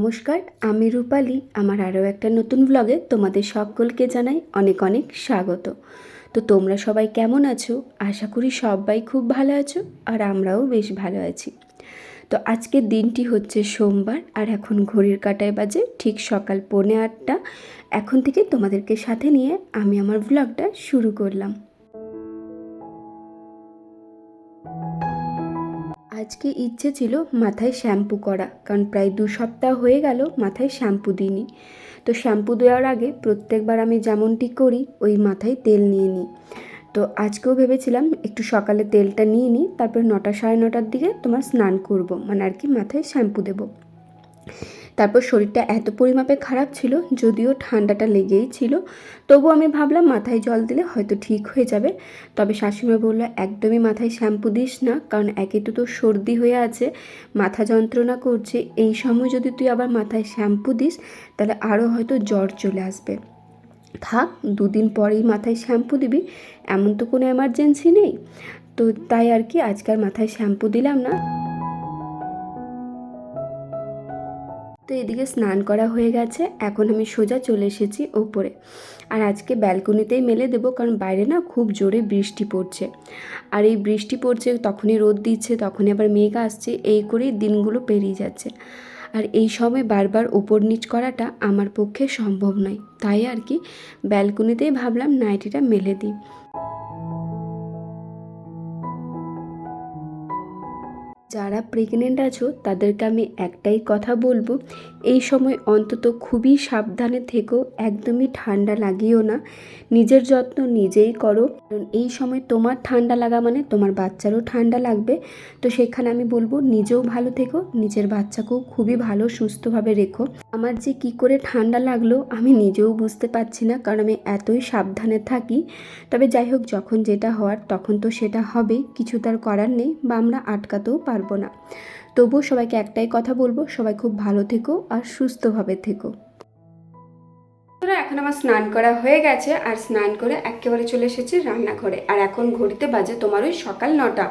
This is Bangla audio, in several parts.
নমস্কার, আমি রূপালি। আমার আরও একটা নতুন ব্লগে তোমাদের সকলকে জানাই অনেক অনেক স্বাগত। তো তোমরা সবাই কেমন আছো? আশা করি সবাই খুব ভালো আছো আর আমরাও বেশ ভালো আছি। তো আজকের দিনটি হচ্ছে সোমবার আর এখন ঘড়ির কাটায় বাজে ঠিক সকাল পৌনে আটটা। এখন থেকে তোমাদেরকে সাথে নিয়ে আমি আমার ব্লগটা শুরু করলাম। আজকে ইচ্ছে ছিল মাথায় শ্যাম্পু করা, কারণ প্রায় দু সপ্তাহ হয়ে গেল মাথায় শ্যাম্পু দিইনি। তো শ্যাম্পু দেওয়ার আগে প্রত্যেকবার আমি যেমনটি করি, ওই মাথায় তেল নিয়ে নিই। তো আজকেও ভেবেছিলাম একটু সকালে তেলটা নিয়ে নিই, তারপর নটা সাড়ে নটার দিকে তোমার স্নান করব মানে আর কি মাথায় শ্যাম্পু দেবো। তারপর শরীরটা এত পরিমাপে খারাপ ছিল, যদিও ঠান্ডাটা লেগেই ছিল, তবু আমি ভাবলাম মাথায় জল দিলে হয়তো ঠিক হয়ে যাবে। তবে শাশুড়ি বলল, একদমই মাথায় শ্যাম্পু দিস না, কারণ একে তো তোর সর্দি হয়ে আছে, মাথা যন্ত্রণা করছে। এই সময় যদি তুই আবার মাথায় শ্যাম্পু দিস, তাহলে আরও হয়তো জ্বর চলে আসবে। থাক, দুদিন পরেই মাথায় শ্যাম্পু দিবি, এমন তো কোনো এমার্জেন্সি নেই। তো তাই আর কি আজকাল মাথায় শ্যাম্পু দিলাম না। তো এদিকে স্নান করা হয়ে গেছে। এখন আমি সোজা চলে এসেছি ওপরে। আর আজকে ব্যালকনিতেই মেলে দেবো, কারণ বাইরে না খুব জোরে বৃষ্টি পড়ছে। আর এই বৃষ্টি পড়ছে, তখনই রোদ দিচ্ছে, তখনই আবার মেঘ আসছে, এই করেই দিনগুলো পেরিয়ে যাচ্ছে। আর এই সময় বারবার ওপর নিচ করাটা আমার পক্ষে সম্ভব নয়। তাই আর কি, ব্যালকনিতেই ভাবলাম নাইটিটা মেলে দিই। যারা প্রেগনেন্ট আছো, তাদেরকে আমি একটাই কথা বলব, এই সময় অন্তত খুবই সাবধানে থেকো, একদমই ঠান্ডা লাগিও না। নিজের যত্ন নিজেই করো। কারণ এই সময় তোমার ঠান্ডা লাগা মানে তোমার বাচ্চারও ঠান্ডা লাগবে। তো সেখানে আমি বলব, নিজেও ভালো থেকো, নিজের বাচ্চাকেও খুবই ভালো, সুস্থভাবে রেখো। আমার যে কি করে ঠান্ডা লাগল, আমি নিজেও বুঝতে পারছি না, কারণ আমি এতই সাবধানে থাকি। তবে যাই হোক, যখন যেটা হওয়ার, তখন তো সেটা হবে, কিছু তার করার নেই, বা আমরা আটকাতেও পারব। না। তবুও সবাইকে একটাই কথা বলব, সবাই খুব ভালো থেকো আর সুস্থভাবে থেকো। এখন আমার স্নান করা হয়ে গেছে আর স্নান করে একেবারে চলে এসেছি রান্নাঘরে। আর এখন ঘড়িতে বাজে তোমার ওই সকাল নটা।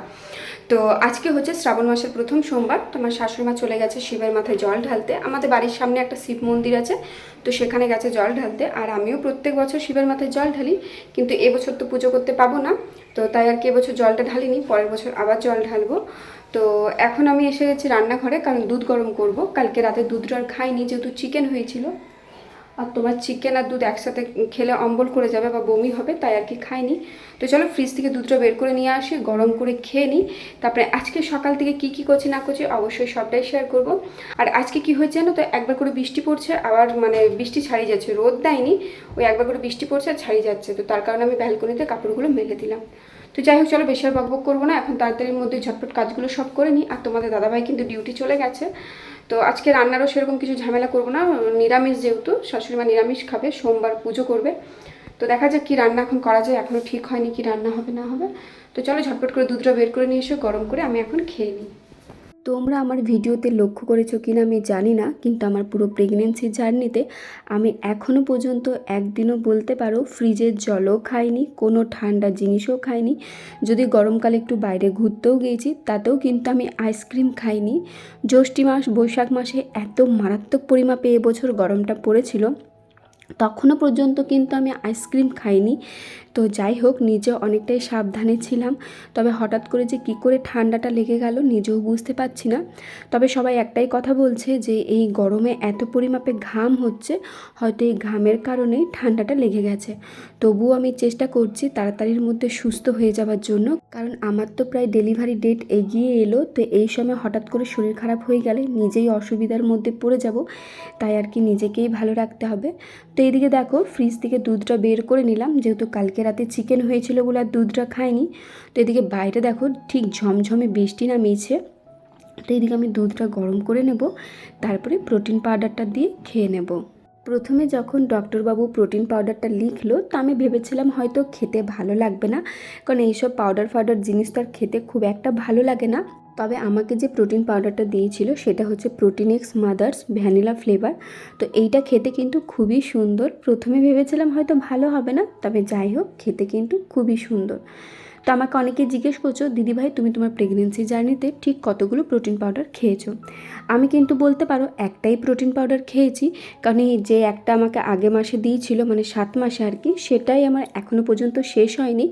তো আজকে হচ্ছে শ্রাবণ মাসের প্রথম সোমবার। তোমার শাশুড়িমা চলে গেছে শিবের মাথায় জল ঢালতে। আমাদের বাড়ির সামনে একটা শিব মন্দির আছে, তো সেখানে গেছে জল ঢালতে। আর আমিও প্রত্যেক বছর শিবের মাথায় জল ঢালি, কিন্তু এবছর তো পুজো করতে পাবো না। তো তাই আর কি এবছর জলটা ঢালিনি, পরের বছর আবার জল ঢালবো। তো এখন আমি এসে গেছি রান্নাঘরে, কারণ দুধ গরম করব। কালকে রাতে দুধটা আর খাইনি, যেহেতু চিকেন হয়েছিল। আর তোমার চিকেন আর দুধ একসাথে খেলে অম্বল করে যাবে বা বমি হবে, তাই আর কি খাইনি। তো চলো ফ্রিজ থেকে দুধটা বের করে নিয়ে আসি, গরম করে খেয়ে নিই। তারপরে আজকে সকাল থেকে কি কি করছি না করছি অবশ্যই সবটাই শেয়ার করব। আর আজকে কি হয়েছে জানো তো, একবার করে বৃষ্টি পড়ছে, আবার মানে বৃষ্টি ছাড়িয়ে যাচ্ছে, রোদ দেয়নি, ওই একবার করে বৃষ্টি পড়ছে আর ছাড়িয়ে যাচ্ছে। তো তার কারণে আমি ব্যালকনিতে কাপড়গুলো মেলে দিলাম। তো যাই হোক, চলো বেশি আর বকবক করব না। এখন তাড়াতাড়ির মধ্যে ঝটপট কাজগুলো সব করে নিই। আর তোমাদের দাদাভাই কিন্তু ডিউটি চলে গেছে। তো আজকে রান্নারও সেরকম কিছু ঝামেলা করব না। নিরামিষ যেহেতু, শাশুড়ি মা নিরামিষ খাবে, সোমবার পুজো করবে। তো দেখা যাক কী রান্না এখন করা যায়। এখনও ঠিক হয়নি কি রান্না হবে, না হবে। তো চলো ঝটপট করে দুধটা বের করে নিয়ে এসে, গরম করে আমি এখন খেয়ে নিই। তোমরা আমার ভিডিওতে লক্ষ্য করেছ কিনা আমি জানি না, কিন্তু আমার পুরো প্রেগনেন্সি জার্নিতে আমি এখনও পর্যন্ত একদিনও বলতে পারো ফ্রিজের জলও খাইনি, কোনো ঠান্ডা জিনিসও খাইনি। যদি গরমকালে একটু বাইরে ঘুরতেও গিয়েছি, তাতেও কিন্তু আমি আইসক্রিম খাইনি। জ্যৈষ্ঠী মাস, বৈশাখ মাসে এত মারাত্মক পরিমাপে এবছর গরমটা পড়েছিল, তখনও পর্যন্ত কিন্তু আমি আইসক্রিম খাইনি। তো যাই হোক নিজে অনেকটাই সাবধানে ছিলাম। তবে হঠাৎ করে যে কী করে ঠান্ডাটা লেগে গেল নিজেও বুঝতে পারছি না। তবে সবাই একটাই কথা বলছে যে, এই গরমে এত পরিমাপে ঘাম হচ্ছে, হয়তো এই ঘামের কারণেই ঠান্ডাটা লেগে গেছে। তবুও আমি চেষ্টা করছি তাড়াতাড়ির মধ্যে সুস্থ হয়ে যাওয়ার জন্য। কারণ আমার তো প্রায় ডেলিভারি ডেট এগিয়ে এলো, তো এই সময় হঠাৎ করে শরীর খারাপ হয়ে গেলে নিজেই অসুবিধার মধ্যে পড়ে যাব। তাই আর কি নিজেকেই ভালো রাখতে হবে। তো এইদিকে দেখো ফ্রিজ থেকে দুধটা বের করে নিলাম, যেহেতু কালকে রাতে চিকেন হয়েছিল বলে আর দুধটা খাইনি। তো এদিকে বাইরে দেখো ঠিক ঝমঝমে বৃষ্টি নামিয়েছে। তো এদিকে আমি দুধটা গরম করে নেব, তারপরে প্রোটিন পাউডারটা দিয়ে খেয়ে নেব। প্রথমে যখন ডক্টরবাবু প্রোটিন পাউডারটা লিখলো, তো আমি ভেবেছিলাম হয়তো খেতে ভালো লাগবে না, কারণ এইসব পাউডার ফাউডার জিনিস তো আর খেতে খুব একটা ভালো লাগে না। তবে আমাকে যে প্রোটিন পাউডারটা দিয়েছিল, সেটা হচ্ছে protein X mother's vanilla flavour তো এইটা খেতে কিন্তু খুবই সুন্দর। প্রথমে ভেবেছিলাম হয়তো ভালো হবে না, তবে যাই হোক, খেতে কিন্তু খুবই সুন্দর। তো আমাকে অনেকে জিজ্ঞেস করছ দিদিভাই তুমি তোমার প্রেগনেন্সি জার্নিতে ঠিক কতগুলো প্রোটিন পাউডার খেয়েছো? আমি কিন্তু বলতে পারো, একটাই প্রোটিন পাউডার খেয়েছি। কারণ এই যে একটা আমাকে আগে মাসে দিয়েছিল মানে সাত মাসে আর কি, সেটাই আমার এখনও পর্যন্ত শেষ হয়নি।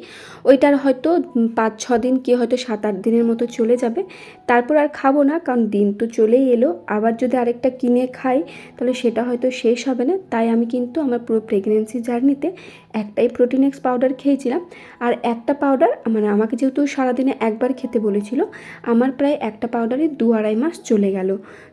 ওইটার হয়তো পাঁচ, ছ দিন কি হয়তো সাত, আট দিনের মতো চলে যাবে। তারপর আর খাব না, কারণ দিন তো চলেই এলো। আবার যদি আরেকটা কিনে খাই, তাহলে সেটা হয়তো শেষ হবে না। তাই আমি কিন্তু আমার পুরো প্রেগনেন্সি জার্নিতে একটাই প্রোটিনেক্স পাউডার খেয়েছিলাম। আর একটা পাউডার মানে আমাকে যেহেতু সারাদিনে একবার খেতে বলেছিল, আমার প্রায় একটা পাউডারে দু আড়াই মাস চলে গেল।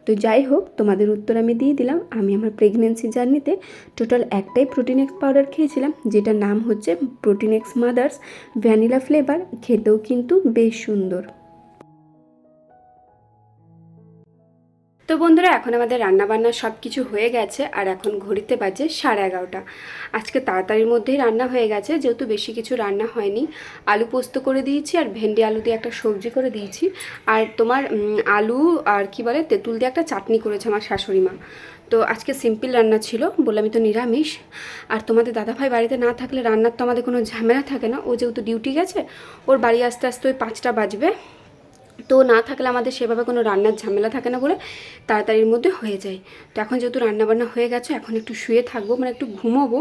তো যাই হোক, তোমাদের উত্তর আমি দিয়ে দিলাম। আমি আমার প্রেগনেন্সি জার্নিতে টোটাল একটাই প্রোটিনেক্স পাউডার খেয়েছিলাম, যেটার নাম হচ্ছে প্রোটিনেক্স মাদার্স ভ্যানিলা ফ্লেভার খেতেও কিন্তু বেশ সুন্দর। তো বন্ধুরা, এখন আমাদের রান্নাবান্না সব কিছু হয়ে গেছে আর এখন ঘড়িতে বাজে সাড়ে এগারোটা। আজকে তাড়াতাড়ির মধ্যেই রান্না হয়ে গেছে, যেহেতু বেশি কিছু রান্না হয়নি। আলু পোস্ত করে দিয়েছি আর ভেন্ডি আলু দিয়ে একটা সবজি করে দিয়েছি। আর তোমার আলু আর কি বলে, তেঁতুল দিয়ে একটা চাটনি করেছে আমার শাশুড়ি মা। তো আজকে সিম্পল রান্না ছিল বললামই তো নিরামিষ। আর তোমাদের দাদাভাই বাড়িতে না থাকলে রান্নার তো আমাদের কোনো ঝামেলা থাকে না। ও যেহেতু ডিউটি গেছে, ওর বাড়ি আসতে আসতে ওই পাঁচটা বাজবে। তো না থাকলে আমাদের সেভাবে কোনো রান্নার ঝামেলা থাকে না বলে তাড়াতাড়ির মধ্যে হয়ে যায়। তো এখন যেহেতু রান্নাবান্না হয়ে গেছে, এখন একটু শুয়ে থাকব মানে একটু ঘুমোবো।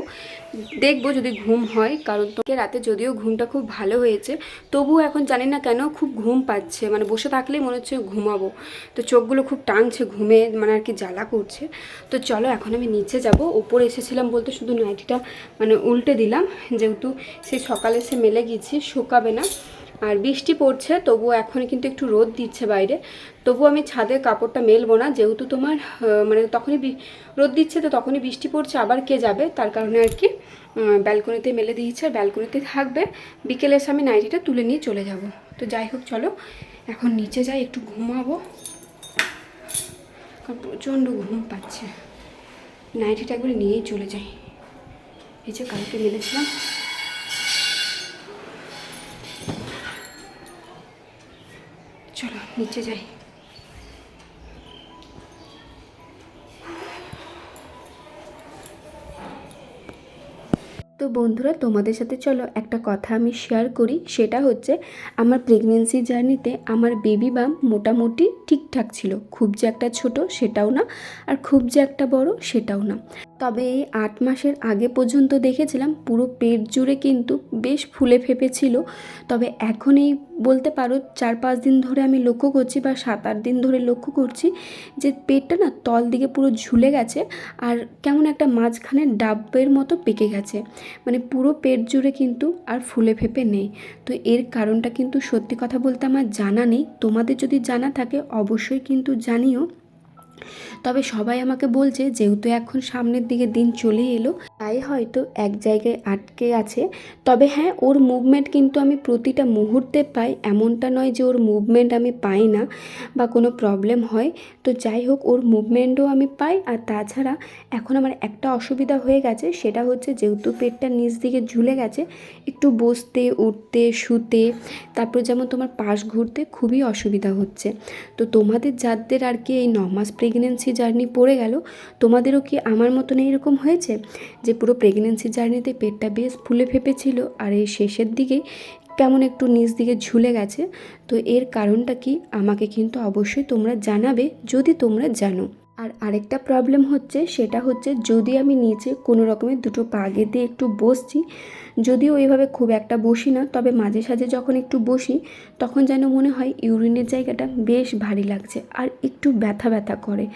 দেখব যদি ঘুম হয়, কারণ তোকে রাতে যদিও ঘুমটা খুব ভালো হয়েছে, তবুও এখন জানি না কেন খুব ঘুম পাচ্ছে। মানে বসে থাকলেই মনে হচ্ছে ঘুমাবো। তো চোখগুলো খুব টানছে ঘুমে মানে আর কি জ্বালা করছে। তো চলো এখন আমি নিচে যাব। ওপরে এসেছিলাম বলতে শুধু নাইটিটা মানে উল্টে দিলাম। যেহেতু সেই সকালে সে মেলে গিয়েছি শুকাবে না। আর বৃষ্টি পড়ছে, তবুও এখন কিন্তু একটু রোদ দিচ্ছে বাইরে। তবুও আমি ছাদে কাপড়টা মেলবো না, যেহেতু তোমার মানে তখনই রোদ দিচ্ছে তো তখনই বৃষ্টি পড়ছে, আবার কে যাবে? তার কারণে আর কি ব্যালকনিতে মেলে দিয়েছে আর ব্যালকনিতে থাকবে। বিকেলে এসে আমি নাইটিটা তুলে নিয়ে চলে যাব। তো যাই হোক, চলো, এখন নিচে যাই, একটু ঘুমাবো। প্রচণ্ড ঘুম পাচ্ছে। নাইটিটা একবারে নিয়েই চলে যাই। এই যে কালকে মেলেছিলাম। নিচে যাই। তো বন্ধুরা, তোমাদের সাথে চলো একটা কথা আমি শেয়ার করি। সেটা হচ্ছে, আমার প্রেগনেন্সি জার্নিতে আমার বেবি বাম মোটামুটি ঠিকঠাক ছিল। খুব যে একটা ছোট সেটাও না, আর খুব যে একটা বড় সেটাও না। তবে এই আট মাসের আগে পর্যন্ত দেখেছিলাম পুরো পেট জুড়ে কিন্তু বেশ ফুলে ফেপেছিল। তবে এখন এই বলতে পারো চার পাঁচ দিন ধরে আমি লক্ষ্য করছি বা সাত আট দিন ধরে লক্ষ্য করছি যে পেটটা না তল দিকে পুরো ঝুলে গেছে আর কেমন একটা মাঝখানে ডাবের মতো পেকে গেছে। মানে পুরো পেট জুড়ে কিন্তু আর ফুলে ফেপে নেই। তো এর কারণটা কিন্তু সত্যি কথা বলতে আমার জানা নেই। তোমাদের যদি জানা থাকে অবশ্যই কিন্তু জানিও। তবে সবাই আমাকে বলছে যেহেতু এখন সামনের দিকে দিন চলে এলো তাই হয়তো এক জায়গায় আটকে আছে। তবে হ্যাঁ ওর মুভমেন্ট কিন্তু আমি প্রতিটা মুহূর্তে পাই। এমনটা নয় যে ওর মুভমেন্ট আমি পাই না বা কোনো প্রবলেম হয়। তো যাই হোক, ওর মুভমেন্টও আমি পাই। আর তাছাড়া এখন আমার একটা অসুবিধা হয়ে গেছে, সেটা হচ্ছে যেহেতু পেটটা নিচ দিকে ঝুলে গেছে, একটু বসতে, উঠতে, শুতে, তারপর যেমন তোমার পাশ ঘুরতে খুবই অসুবিধা হচ্ছে। তো তোমাদের যাদের আর কি এই ন মাস প্রেগনেন্সি জার্নি পড়ে গেল, তোমাদেরও কি আমার মতন এইরকম হয়েছে? যে পুরো প্রেগনেন্সি জার্নিতে পেটটা বেশ ফুলে ফেপেছিল আর এই শেষের দিকে কেমন একটু নিচ দিকে ঝুলে গেছে। তো এর কারণটা কি? আমাকে কিন্তু অবশ্যই তোমরা জানাবে যদি তোমরা জানো। আর আরেকটা প্রবলেম হচ্ছে, সেটা হচ্ছে যদি আমি নিচে কোনো রকমের দুটো পা দিয়ে একটু বসছি যদিও এইভাবে খুব একটা বসি না, তবে মাঝে সাঝে যখন একটু বসি, তখন যেন মনে হয় ইউরিনের জায়গাটা বেশ ভারী লাগছে আর একটু ব্যথা ব্যথা করে।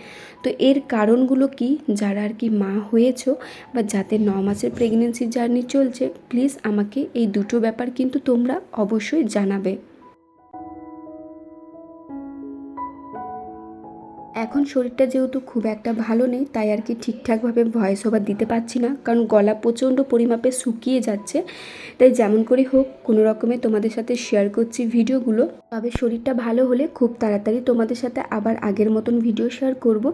তো এর কারণগুলো কি? যারা আর কি মা হয়েছ বা যাতে ন মাসের প্রেগনেন্সি জার্নি চলছে প্লিজ আমাকে এই দুটো ব্যাপার কিন্তু তোমরা অবশ্যই জানাবে। এখন শরীরটা যেহেতু খুব একটা ভালো নেই, তাই আর কি ঠিকঠাকভাবে ভয়েস ওভার দিতে পারছি না। কারণ গলা প্রচণ্ড পরিমাপে শুকিয়ে যাচ্ছে। তাই যেমন করে হোক, কোনো রকমে তোমাদের সাথে শেয়ার করছি ভিডিওগুলো। তবে শরীরটা ভালো হলে খুব তাড়াতাড়ি তোমাদের সাথে আবার আগের মতন ভিডিও শেয়ার করব।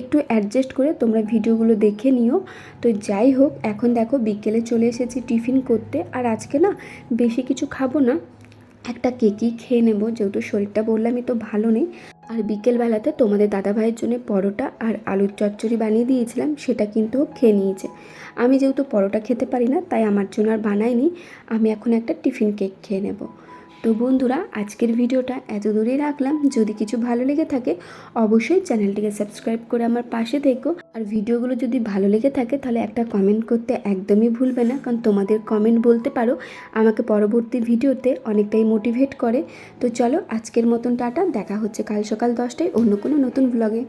একটু অ্যাডজাস্ট করে তোমরা ভিডিওগুলো দেখে নিও। তো যাই হোক, এখন দেখো বিকেলে চলে এসেছি টিফিন করতে। আর আজকে না বেশি কিছু খাব না, একটা কেকই খেয়ে নেব। যেহেতু শরীরটা বললামই তো ভালো নেই। আর বিকেলবেলাতে তোমাদের দাদাভাইয়ের জন্য পরোটা আর আলুর চচ্চড়ি বানিয়ে দিয়েছিলাম, সেটা কিন্তু খেয়ে নিয়েছে। আমি যেহেতু পরোটা খেতে পারি না, তাই আমার জন্য আর বানাইনি আমি এখন একটা টিফিন কেক খেয়ে নেব। তো বন্ধুরা, আজকের ভিডিওটা এত দূরেই রাখলাম। যদি কিছু ভালো লেগে থাকে, অবশ্যই চ্যানেলটিকে সাবস্ক্রাইব করে আমার পাশে থেকো। আর ভিডিওগুলো যদি ভালো লেগে থাকে, তাহলে একটা কমেন্ট করতে একদমই ভুলবে না। কারণ তোমাদের কমেন্ট বলতে পারো, আমাকে পরবর্তী ভিডিওতে অনেকটাই মোটিভেট করে। তো চলো, আজকের মতন টাটা। দেখা হচ্ছে কাল সকাল দশটায় অন্য কোনো নতুন ব্লগে